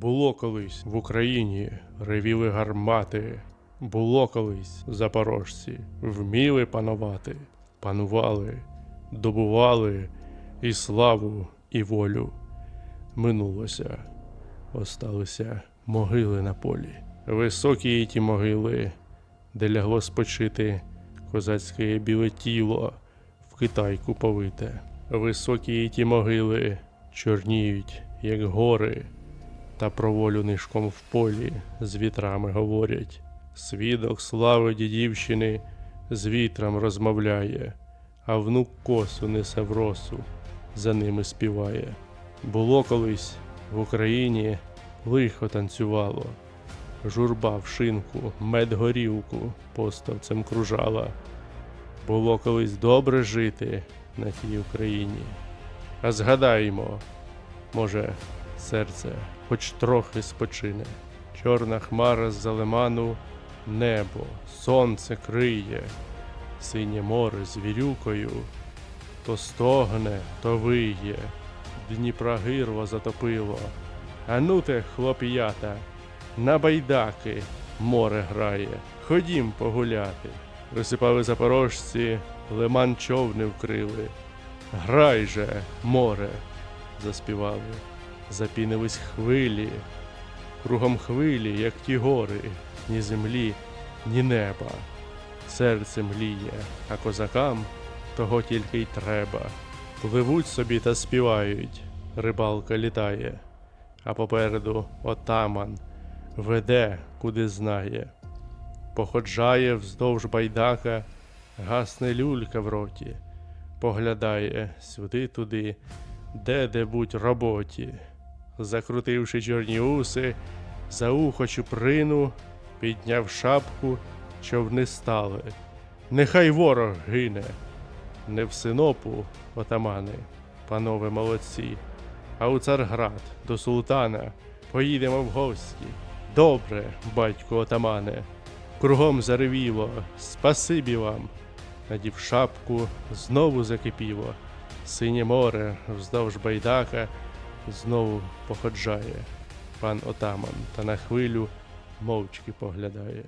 Було колись в Україні ревіли гармати. Було колись запорожці, вміли панувати, панували, добували і славу, і волю. Минулося, осталися могили на полі. Високі ті могили, де лягло спочити козацьке біле тіло в китайку повите. Високі ті могили чорніють, як гори, та про волю нишком в полі з вітрами говорять. Свідок слави дідівщини з вітром розмовляє, а внук косу несе в росу, за ними співає. Було колись в Україні лихо танцювало, журба в шинку, мед горілку поставцем кружала. Було колись добре жити на тій Україні. А згадаймо, може, серце хоч трохи спочине. Чорна хмара з-за лиману, небо, сонце криє, синє море з вірюкою, то стогне, то виє, Дніпра гирло затопило. А ну те, хлоп'ята, на байдаки море грає, ходім погуляти. Розсипали запорожці, лиман човни вкрили. Грай же, море, заспівали, запінились хвилі, кругом хвилі, як ті гори, ні землі, ні неба. Серце мліє, а козакам того тільки й треба. Пливуть собі та співають, рибалка літає, а попереду отаман веде, куди знає. Походжає вздовж байдака, гасне люлька в роті, поглядає сюди-туди, де де будь роботі. Закрутивши чорні уси, за ухо чуприну, підняв шапку, човни стали. Нехай ворог гине, не в синопу, отамани, панове молодці, а у Царград до султана поїдемо в гості. Добре, батько отамане, кругом заревіло, спасибі вам. Надів шапку, знову закипіло. Синє море вздовж байдака знову походжає. Пан отаман та на хвилю мовчки поглядає.